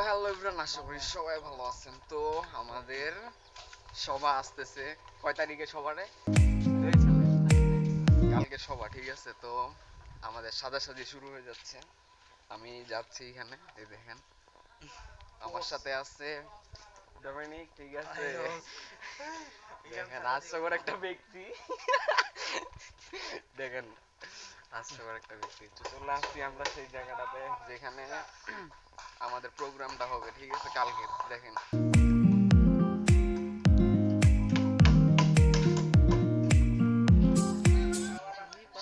Hello আশা করি সবাই ভালো আছেন। তো আমাদের সভা আসতেছে। কয় তারিখে সবারে কালকে সভা ঠিক আছে? তো আমাদের সাজাসাজি শুরু হয়ে যাচ্ছে। আমি যাচ্ছি এখানে এই দেখেন। আমার সাথে আছে ডমিনিক ঠিক আছে? দেখেন হাস্যকর একটা ব্যক্তি। দেখেন হাস্যকর একটা ব্যক্তি তো চলে আমরা সেই জায়গাটাতে যেখানে আমাদের প্রোগ্রামটা হবে, ঠিক আছে? কালকে, দেখেন।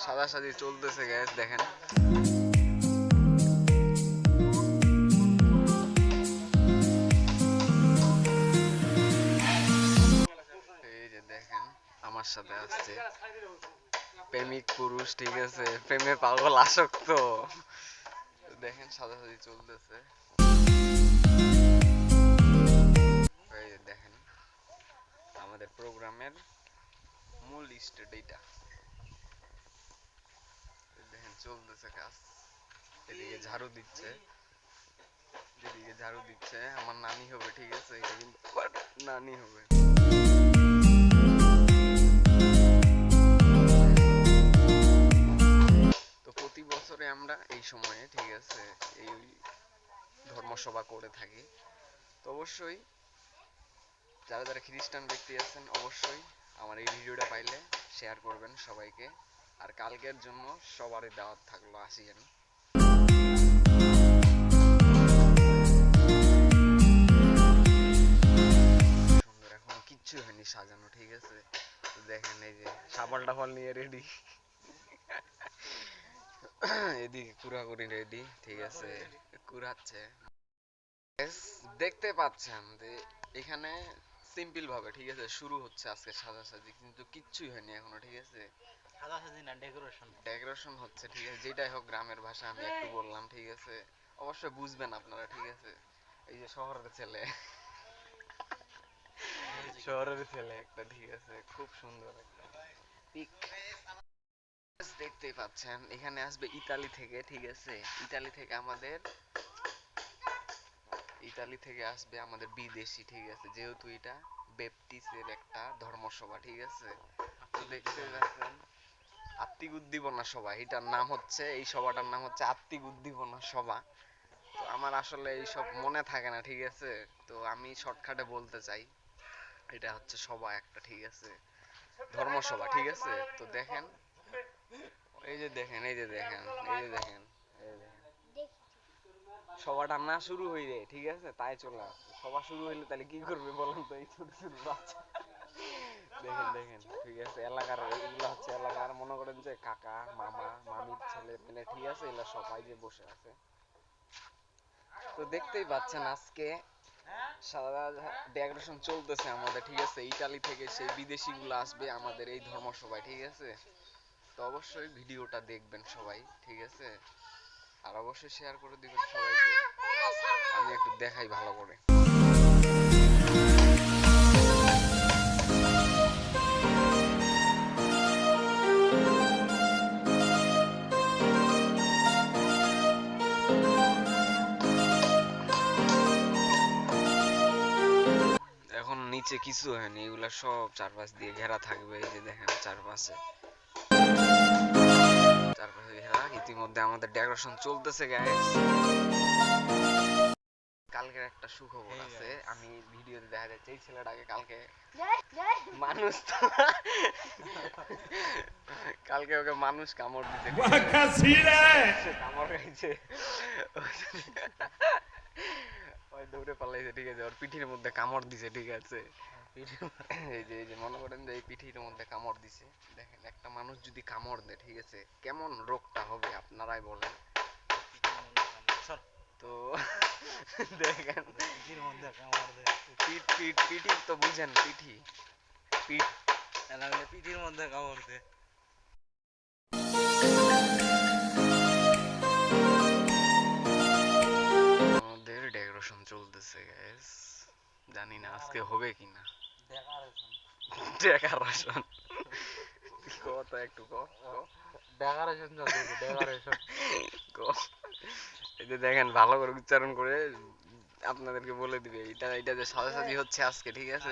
সাদাসাদি চলতেছে গ্যাস দেখেন। এই যে দেখেন, আমার সাথে আসছে। প্রেমিক পুরুষ, ঠিক আছে? প্রেমে পাগল, আসক্ত। দেখেন, সাদাসাদি চলতেছে। দেখেন, আমাদের প্রোগ্রামের মূল স্টেট এইটা। দেখেন, চলতেছে কাজ। এদিকে ঝাড়ু দিচ্ছে। এদিকে ঝাড়ু দিচ্ছে। আমার নানি হবে, ঠিক আছে? এটা নানি হবে। সময়ে, ঠিক আছে, এই ধর্মসভা করে থাকি। তো অবশ্যই, যারা যারা খ্রিস্টান ব্যক্তি আছেন, অবশ্যই আমার এই ভিডিওটা পাইলে শেয়ার করবেন সবাইকে। আর কালকের জন্য সবারই দাওয়াত থাকল আসিয়েন। সুন্দর, এখন কিচ্ছু হয়নি সাজানো, ঠিক আছে? দেখেন এই যে সাবাল টাবাল নিয়ে রেডি এদিকে কুড়াকুড়ি রেডি ঠিক আছে কুড়াচ্ছে। দেখতে পাচ্ছেন যে এখানে সিম্পল ভাবে ঠিক আছে শুরু হচ্ছে আজকে সাজাসাজি কিন্তু কিচ্ছুই হয়নি এখনও ঠিক আছে? সাজাসাজি না ডেকোরেশন ডেকোরেশন হচ্ছে ঠিক আছে যেটাই হোক গ্রামের ভাষা আমি একটু বললাম ঠিক আছে। অবশ্যই বুঝবেন আপনারা ঠিক আছে। এই যে শহরের ছেলে। শহরের ছেলে একটা ঠিক আছে খুব সুন্দর একটা। পিক দেখতেই পাচ্ছেন। এখানে আসবে ইতালি থেকে, ঠিক আছে? ইতালি থেকে আমাদের, ইতালি থেকে আসবে আমাদের বিদেশি, ঠিক আছে? যেহেতু এটা বেপটিসের একটা ধর্মসভা, ঠিক আছে? তো দেখতে পাচ্ছেন আত্মিক উদ্দীপনা সভা। এটার নাম হচ্ছে, এই সভাটার নাম হচ্ছে আত্মিক উদ্দীপনা সভা। তো আমার আসলে এইসব মনে থাকে না, ঠিক আছে? তো আমি শর্টকাটে বলতে চাই, এটা হচ্ছে সভা একটা, ঠিক আছে? ধর্মসভা, ঠিক আছে? তো দেখেন এই যে দেখেন, এই যে দেখেন, এই যে দেখেন না শুরু হইলে ঠিক আছে? তাই চলে শুরু হইলে তাহলে কি করবে বলুন তো? এই ছোট ছোট বাচ্চা। দেখেন দেখেন, ঠিক আছে? এলাকার, এগুলো হচ্ছে এলাকার, মনে করেন যে কাকা, মামা, মামির ছেলে ঠিক আছে? এগুলা সবাই যে বসে আছে। তো দেখতেই পাচ্ছেন আজকে সারা ডেকোরেশন চলতেছে আমাদের, ঠিক আছে? ইতালি থেকে সেই বিদেশি গুলো আসবে আমাদের এই ধর্মসভায়, ঠিক আছে? তো অবশ্যই ভিডিওটা দেখবেন সবাই, ঠিক আছে? আর অবশ্যই শেয়ার করে দিবেন সবাইকে। আমি একটু দেখাই ভালো করে। নিচে কিছু হয়নি, এগুলা সব চারপাশ দিয়ে ঘেরা থাকবে, এই যে দেখেন চারপাশে। ইতিমধ্যে আমাদের ডেকোরেশন চলতেছে গাইস কালকের একটা সুখবর আছে। আমি ভিডিওতে দেখা যাচ্ছে এই ছেলেটাকে কালকে মানুষ কালকে ওকে মানুষ কামড় দিতে কামড় খাইছে। ওই দৌড়ে পালাইছে ঠিক আছে। ওর পিঠির মধ্যে কামড় দিছে ঠিক আছে। এই যে এই যে মনে করেন যে এই পিঠির মধ্যে কামড় দিছে দেখেন একটা মানুষ যদি কামড় দেয় ঠিক আছে কেমন রোগটা হবে আপনারাই বলেন। তো দেখেন পিঠির মধ্যে কামড় দেয়। পিঠ পিঠ পিঠির তো বুঝেন পিঠি। পিঠ। পিঠির মধ্যে কামড় দেয়। আমাদের ডেকোরেশন চলতেছে গাইস জানি না আজকে হবে ডেকোরেশন ডেকোরেশন একটু ক ক। ডেকোরেশন চলছে ডেকোরেশন ক। এই যে দেখেন ভালো করে উচ্চারণ করে আপনাদেরকে বলে দিবে এটা এটা যে সাজাসাজি হচ্ছে আজকে ঠিক আছে?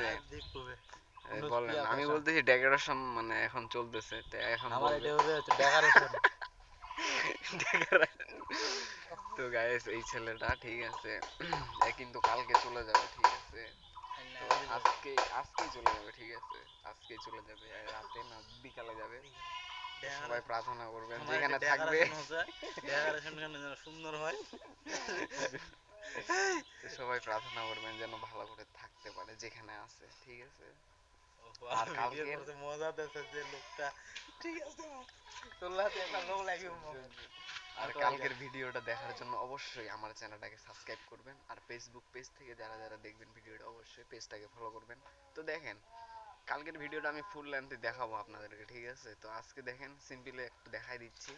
অনুজ বলেন আমি বলতেছি ডেকোরেশন মানে এখন চলতেছে এখন আমার এটা হচ্ছে হচ্ছে ডেকোরেশন তো গাইস এই ছেলেটা ঠিক আছে? এ কিন্তু কালকে চলে যাবে ঠিক আছে? আজকে আজকেই চলে যাবে ঠিক আছে? আজকেই চলে যাবে রাতে না বিকালে যাবে। সবাই প্রার্থনা করবেন যেখানে থাকবে। সুন্দর হয়। সবাই প্রার্থনা করবেন যেন ভালো করে থাকতে পারে যেখানে আছে ঠিক আছে? আর আর কালকে মজা দেছে যে লোকটা। ঠিক আছে তোলাতে একটা লোক লাগে আর কালকের ভিডিওটা দেখার জন্য অবশ্যই আমার চ্যানেলটাকে সাবস্ক্রাইব করবেন। আর ফেসবুক পেজ থেকে যারা যারা দেখবেন ভিডিওটা অবশ্যই পেজটাকে ফলো করবেন। তো দেখেন কালকের ভিডিওটা আমি ফুল লেন্থে দেখাবো আপনাদেরকে ঠিক আছে? তো আজকে দেখেন সিম্পলি একটু দেখাই দিচ্ছি।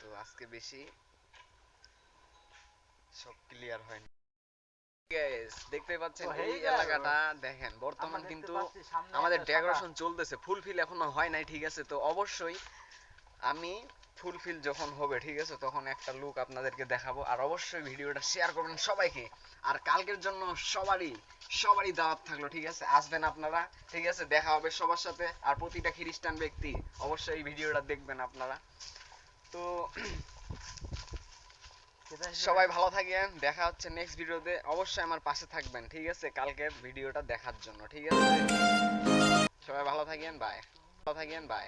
তো আজকে বেশি সব ক্লিয়ার হয়নি। দেখতে পাচ্ছেন এই। এলাকাটা? দেখেন বর্তমান কিন্তু আমাদের ডেকোরেশন চলতেছে ফুলফিল এখনও হয় নাই ঠিক আছে? তো অবশ্যই আমি ফুলফিল যখন হবে, ঠিক আছে, তখন একটা লুক আপনাদেরকে দেখাবো। আর অবশ্যই ভিডিওটা শেয়ার করবেন সবাইকে। আর কালকের জন্য সবারই সবারই দাওয়াত থাকল, ঠিক আছে? আসবেন আপনারা, ঠিক আছে? দেখা হবে সবার সাথে। আর প্রতিটা খ্রিস্টান ব্যক্তি অবশ্যই এই ভিডিওটা দেখবেন আপনারা। তো সবাই ভালো থাকেন। দেখা হচ্ছে নেক্সট ভিডিওতে। অবশ্যই আমার পাশে থাকবেন, ঠিক আছে? কালকের ভিডিওটা দেখার জন্য, ঠিক আছে? সবাই ভালো থাকেন বাই ভালো থাকেন বাই